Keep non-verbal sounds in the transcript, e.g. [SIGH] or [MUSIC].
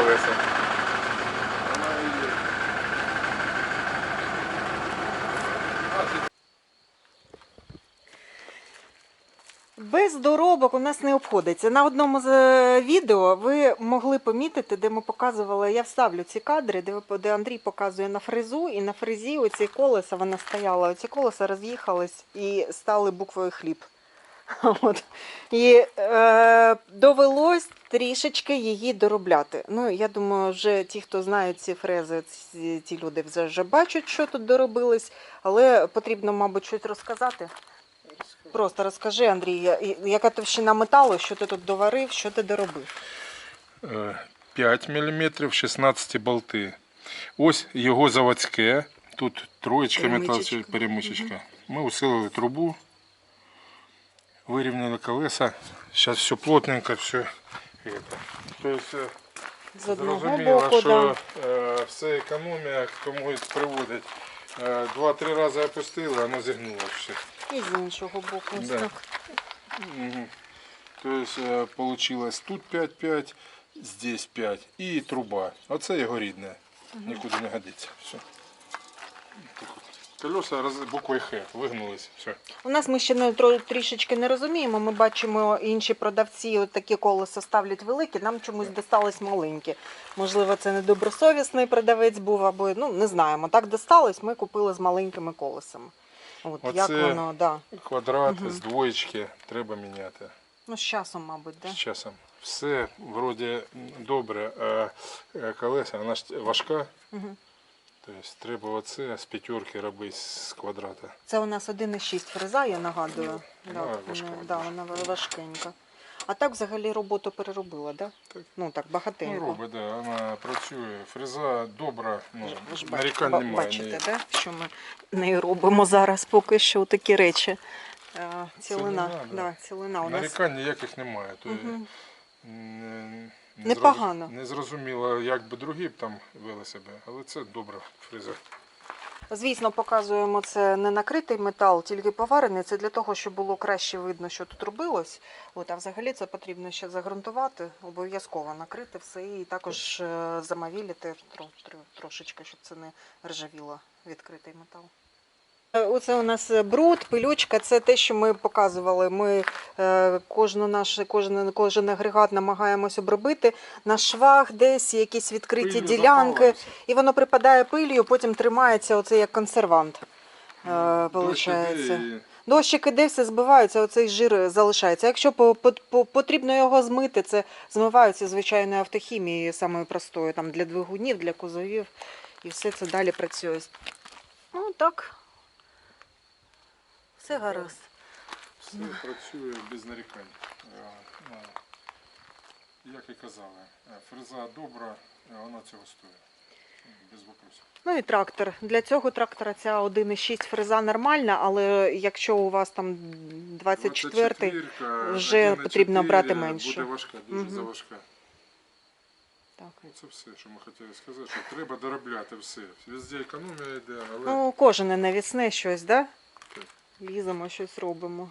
колеса. Без доробок у нас не обходиться. На одному з е, відео ви могли помітити, де ми показували, я вставлю ці кадри, де, де Андрій показує на фрезу, і на фрезі оці колеса вона стояла. Оці колеса роз'їхались і стали буквою хліб. [LAUGHS] От. І е, довелось трішечки її доробляти. Ну, я думаю, вже ті, хто знають ці фрези, ці, ті люди вже, вже бачать, що тут доробилось, але потрібно, мабуть, щось розказати. Просто розкажи, Андрій, яка товщина металу, що ти тут доварив, що ти доробив? Е, 5 мм, 16 болти. Ось його заводське. Тут троєчка метал, перемичечка. Ми усилили трубу, вирівняли колеса. Зараз все плотненько, все. это. Тобто, зрозуміло, що да. е, все економія, к тому приводить. Е, Два-три рази опустили, воно зігнулося все. і з іншого боку. Да. так. Мгм. То есть э, получилось тут 5-5, здесь 5 і труба. Оце його рідне. Нікуди не годиться. Все. Колеса роз... буквою Х вигнулись. Все. У нас ми ще не тро- трішечки не розуміємо. Ми бачимо, інші продавці от такі колеса ставлять великі, нам чомусь достались маленькі. Можливо, це недобросовісний продавець був, або ну не знаємо. Так досталось, ми купили з маленькими колесами. От як воно, да. Квадрат Мгм. з двоєчки треба міняти Ну, з часом, мабуть, да? з часом. Все вроді добре, а е, колеса, вона ж важка. Тобто треба оце з п'ятерки робити з квадрата. Це у нас 1,6 фреза, я нагадую. Ну, Да, вона вона- важка да, вона важкенька. А так взагалі роботу переробила, да? Так. Ну так, Ну, багатенько. робить, да, вона працює. Фреза добра, ну, Ви ж нарікань ба- немає. бачите, ні. да? що ми нею робимо зараз поки що такі речі. Е, Цілина, Цілина, да. да, цілина у нас. Нарікань ніяких немає. То Мгм. не Непогано. Не зрозуміло, як би другі б там вели себе, але це добра фреза. Звісно, показуємо це не накритий метал, тільки поварений. Це для того, щоб було краще видно, що тут робилось. От, а взагалі це потрібно ще загрунтувати, обов'язково накрити все і також е, тро, трошечки, щоб це не ржавіло відкритий метал. Оце у нас е, бруд, пилючка, це те, що ми показували. Ми е, кожну наш, кожен, кожен агрегат намагаємось обробити на швах, десь якісь відкриті Пилью ділянки. І воно припадає пилью, потім тримається оце як консервант. Е, Дощ получається. Дощик іде, все збивається, оцей жир залишається. Якщо по, по, по- потрібно його змити, це змиваються звичайною автохімією, самою простою, там для двигунів, для кузовів, і все це далі працює. Ну так. Все гаразд. Все працює без нарікань. Е, ну, Як і казали, е, фреза добра, е, вона цього стоїть. Без вопросів. Ну і трактор. Для цього трактора ця 1,6 фреза нормальна, але якщо у вас там 24-й, 24-ка, вже потрібно брати менше. Буде важка, дуже Мгм. заважка. так. Ну, це все, що ми хотіли сказати, що треба доробляти все. Везде економія йде, але Ну, кожне навісне щось, да? Ліземо, щось робимо.